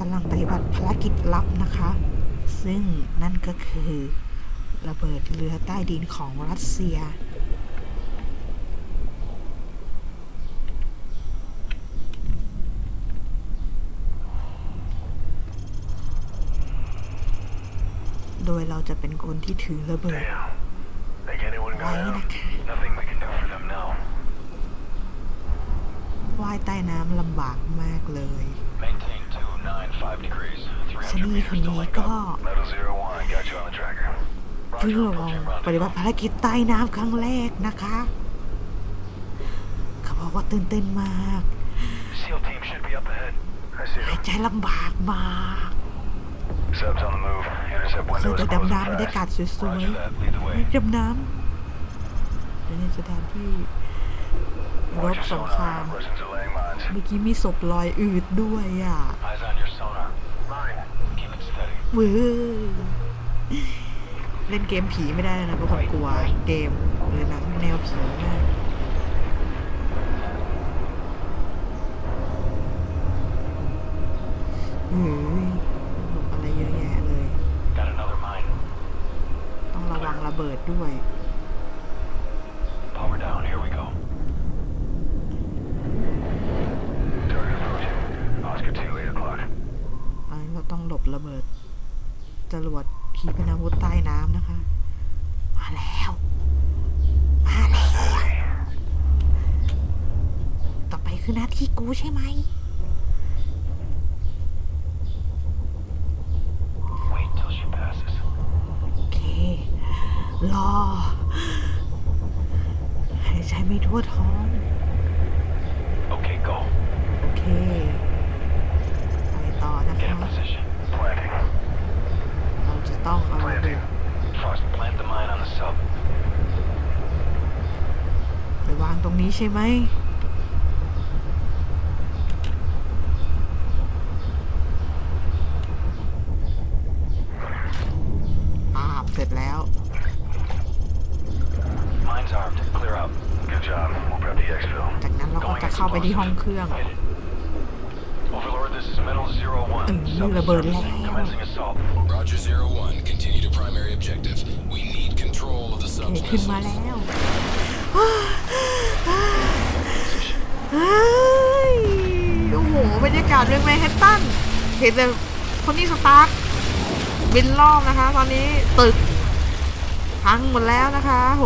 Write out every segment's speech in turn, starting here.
กำลังปฏิบัติภารกิจลับนะคะ ซึ่งนั่นก็คือระเบิดเรือใต้ดินของรัสเซีย โดยเราจะเป็นคนที่ถือระเบิด Damn. Think anyone ไว้ got นะ out? คะ Nothing we can do for them now. ว่ายใต้น้ำลำบากมากเลย Maintain 295 degrees. ช300นีคน meters to นี้ link ก็ up. Metal Zero One. Got you on the tracker. เพิ่ง Roger, ลอง approaching ปฏิบัติ rendezvous. ภารกิจใต้น้ำครั้งแรกนะคะ เขาบอกว่าตื่นเต้นมาก SEAL team should be up ahead. I see หาย them. ใจลำบากมาก Subs on the move. Intercept เคย window แต่ is closing ดำน้ำบรรยากาศ fast. สวย Roger that. Lead the ๆ way. ดำน้ำเป็นในสถานที่ร Watch บ your สงคราม sonar. Russians are laying mines. เมื่อกี้มีศพลอยอืดด้วยอะ ว้ยเล่นเกมผีไม่ได้นะเพราะคนกลัวเกมหรือหนังแนวผีมากเฮ้ยหลบอะไรเยอะแยะเลย Got another mine. ต้องระวังระเบิดด้วย Power down. Here we go. Target approaching. Oscar 2, 8 o'clock. อันนี้เราต้องหลบระเบิด จรวดขีปนาวุธใต้น้ำนะคะ มาแล้ว มาแล้ว ต่อไปคือหน้าที่กูใช่ไหม Wait till she passes. โอเค รอหายใจไม่ทั่วท้อง Okay, go. โอเค ไปต่อนะ Get คะ in position. Planting. เราจะ ต้องเอาระเบิ Planting. ด Frost, plant the mine on the sub. ไปวางตรงนี้ใช่ไหมอาบเสร็จแล้ว Mine's armed. Clear out. Good job. We'll prep the exfil. จากนั้นเราก็จะเข้าไปที่ห้องเครื่อง Hit it. Overlord, this is Metal Zero One. Ừ, Sub là bờ servicing. leo. Commencing assault. Roger Zero One. Continue to primary objective. We need control of the โอเค subs ขึ้นมา missiles. แล้วเฮ้ยโอ้โหบรรยากาศเมืองแมนฮัตตันเห็นแต่คนนี้สตาร์คบินรอบนะคะ ตอนนี้ตึกพังหมดแล้วนะคะ โห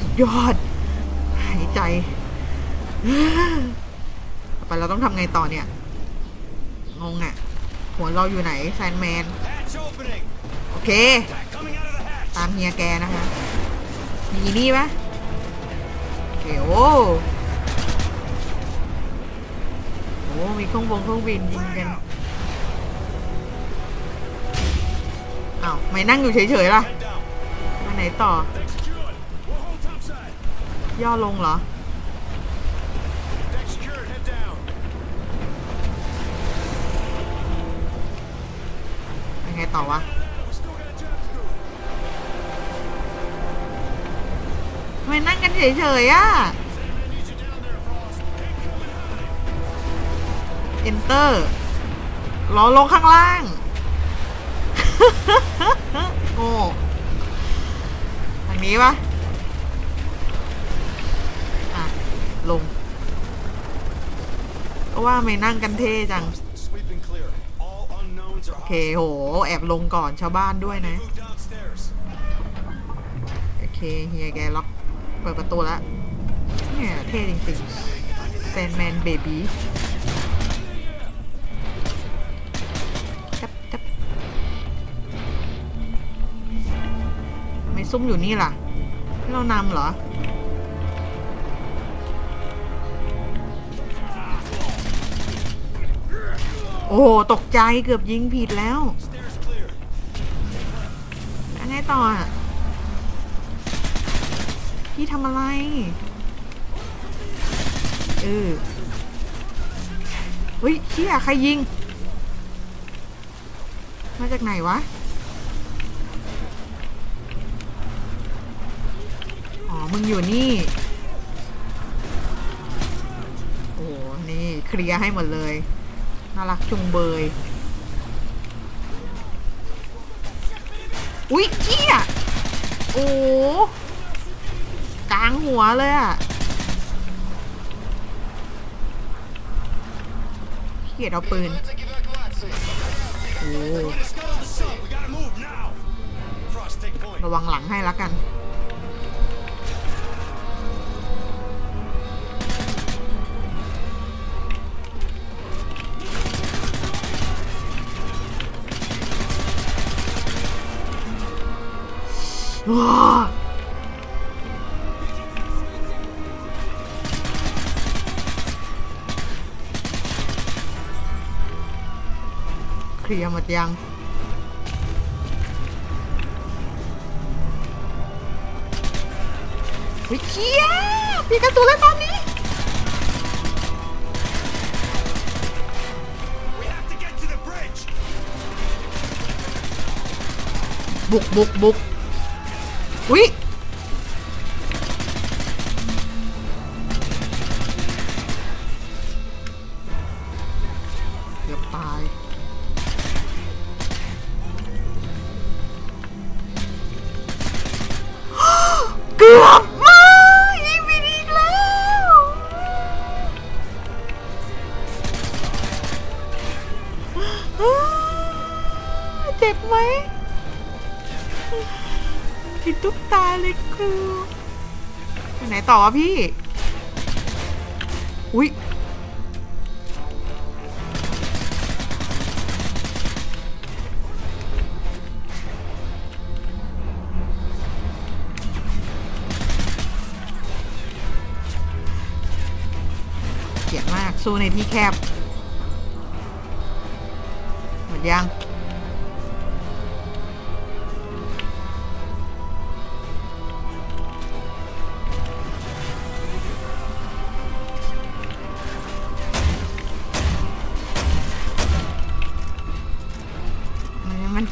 สุดยอด หายใจต่อไปเราต้องทำไงต่อเนี่ย งงอะ่ะ หัวเราอยู่ไหนแซนแมน โอเค ตามเฮียแกนะคะ มีนี่ปะโอเคโอ้โหมีเครื่องบงเครื่องบินยิงกันอ้าวไม่นั่งอยู่เฉยๆล่ะ Head down. มาไหนต่อ ย่อลงเหรอ ไงต่อวะทำไมนั่งกันเฉยๆอะ enter ล้อลงข้างล่าง โง่ทางนี้ปะอะ ลง ก็ว่าไม่นั่งกันเท่จัง โอเคโห แอบลงก่อนชาวบ้านด้วยนะ โอเคเฮียแกล็อกเปิดประตูแล้วเนี่ยเท่จริงๆแซนแมนเบบี้จับจับไม่ซุ่มอยู่นี่ล่ะให้เรานำเหรอ โอ้โห ตกใจเกือบยิงผิดแล้วยังไงต่ออะ พี่ทำอะไร เออ เฮ้ยเชี่ยใครยิง มาจากไหนวะ อ๋อ มึงอยู่นี่ โอ้โหนี่ เคลียร์ให้หมดเลย น่ารักจุงเบย อุ๊ยเจี้ย โอ้กลางหัวเลยอะเขียดเอาปืน โอ้ระวังหลังให้ล้วกัน เคลียร์หมดยังวิเเลยครูไปไหนต่อพี่ อุ๊ยเกลียดมากสู้ในที่แคบ หมดยัง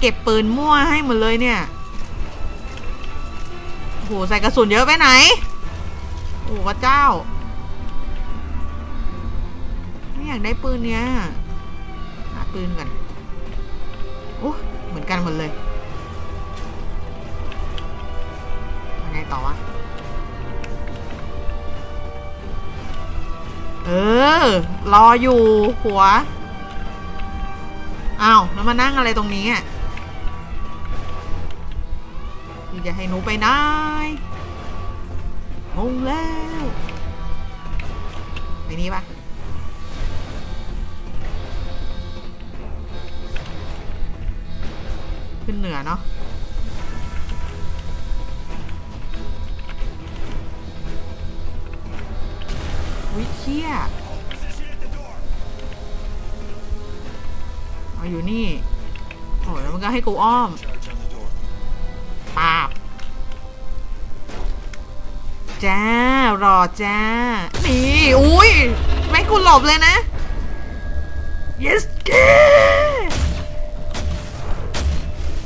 เก็บปืนมั่วให้หมดเลยเนี่ยโหใส่กระสุนเยอะไปไหน โอ้พระเจ้า ไม่อยากได้ปืนเนี้ยหาปืนกันโอ้เหมือนกันหมดเลยยังไงต่อวะ เออ รออยู่หัว อ้าว แล้วมานั่งอะไรตรงนี้อะี่จะให้หนูไปไหนงงแล้วไปนี้ปะขึ้นเหนือเนาะวิเชียเอาอยู่นี่ โอ้ยแล้วมันก็ให้กูอ้อมปาบ จ้ารอจ้า นี่อุ้ยไม่กูหลบเลยนะ yes เก้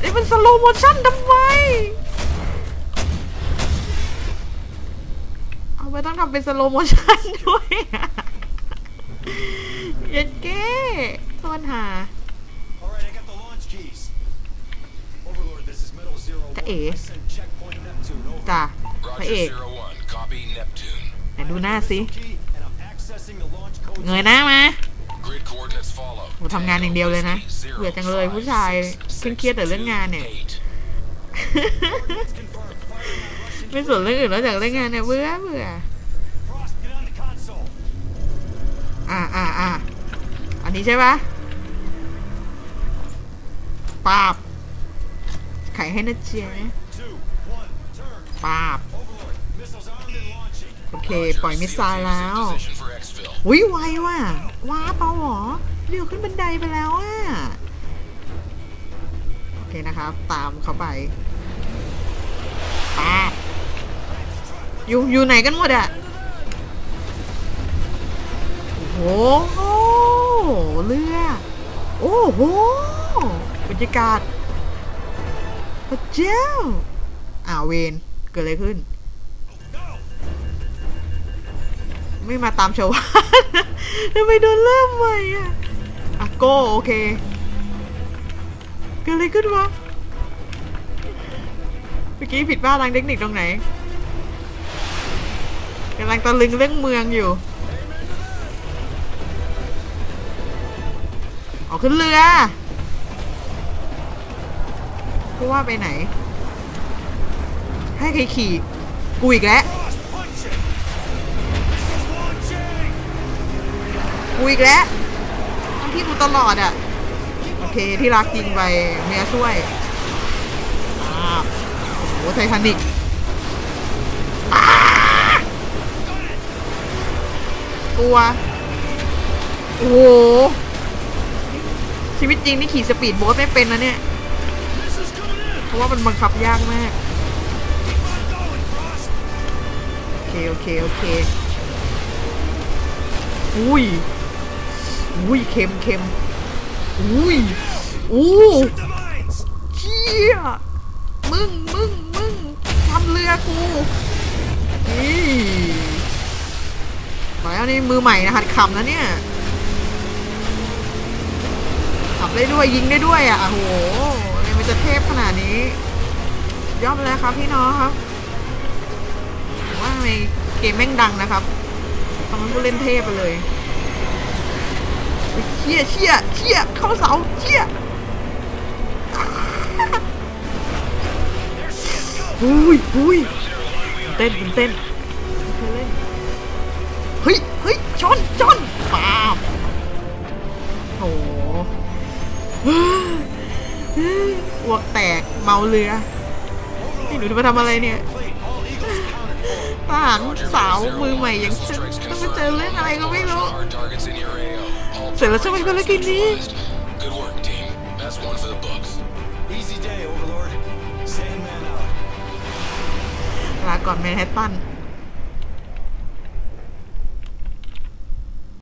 นี่มันสโลโมชั่นทำไมเอาไปต้องทำเป็นสโลโมชั่นด้วยอะเย็นเก้ต้นหา Alright, I got the launch keys. Overlord, this is Metal Zero One. Eh. I send checkpoint Neptune over. จ้ะพระเอ Roger ก ไหนดูหน้าสิเงยหน้ามา Grid coordinates follow. โหทำงานอย่างเดียวเลยนะเบื่อจังเลยผู้ชายเครียดแต่เรื่องงานเนี่ยไม่สนเรื่องอื่นนอกจากเรื่องงานเนี่ยเบื่อเบื่ออ่าอ่าอ่าอันนี้ใช่ปะปาบไขให้นะเจ๊ Two, one, turn. ปาบ เค ปล่อยมิสไซล์แล้ววิไวว่ะว้าเปล่าหรอเร็วขึ้นบันไดไปแล้วอะ โอเคนะครับ ตามเขาไปปาอยู่อยู่ไหนกันหมดอะโอ้โหเรือ โอ้โหบรรยากาศพระเจ้า อ่าวเวนเกิดอะไรขึ้น ไม่มาตามชาวบ้านทำไมโดนเริ่มใหม่อะอะโก้โอเคเกิดอะไรขึ้นวะเมื่อกี้ผิดพลาทางเทคนิคตรงไหนกำลังตะลึงเรื่องเมืองอยู่ออกขึ้นเรือกูว่าไปไหน ให้ใครขี่ กูอีกแล้ว อีกแล้วทั้งที่กูตลอดอะ โอเคที่รักจริงไปเมียช่วยโอ้โหไททานิกกลัว โอ้โห ชีวิตจริงนี่ขี่สปีดโบ๊ทไม่เป็นนะเนี่ย เพราะว่ามันบังคับยากมาก โอเค โอเค โอเค อุ้ย อุ้ยเค็มเค็มอุ้ยอู้เชี่ยมึงมึงมึงทำเรือกูนี่หมาแล้วนี่มือใหม่นะหัดขับนะเนี่ยขับได้ด้วยยิงได้ด้วยอะโอ้โหเลยมันจะเทพขนาดนี้ยอดไปเลยครับพี่น้องครับว่าในเกมแม่งดังนะครับตอนนั้นก็เล่นเทพไปเลย เฮ้ยเชี่ยเชี่ยเชี่ยเข้าเสาเชี่ยอุ้ยอุ้ยเต้นเป็นเต้นไม่เคยเล่นเฮ้ยเฮ้ยชนชนปาบโอ้โหอ้วกแตกเมาเรือนี่หนูจะมาทำอะไรเนี่ย Plate, all Eagles accounted for. ทหารสาวมือใหม่อย่างฉันต้องมาเจอเรื่องอะไรก็ไม่รู้ Hard targets in your AO. All เสร็จแล้วใช่ไหมภารกิจนี้ neutralized. Good work, team. That's one for the books. Easy day, Overlord. Sandman out. ลาก่อนแมนฮัตตัน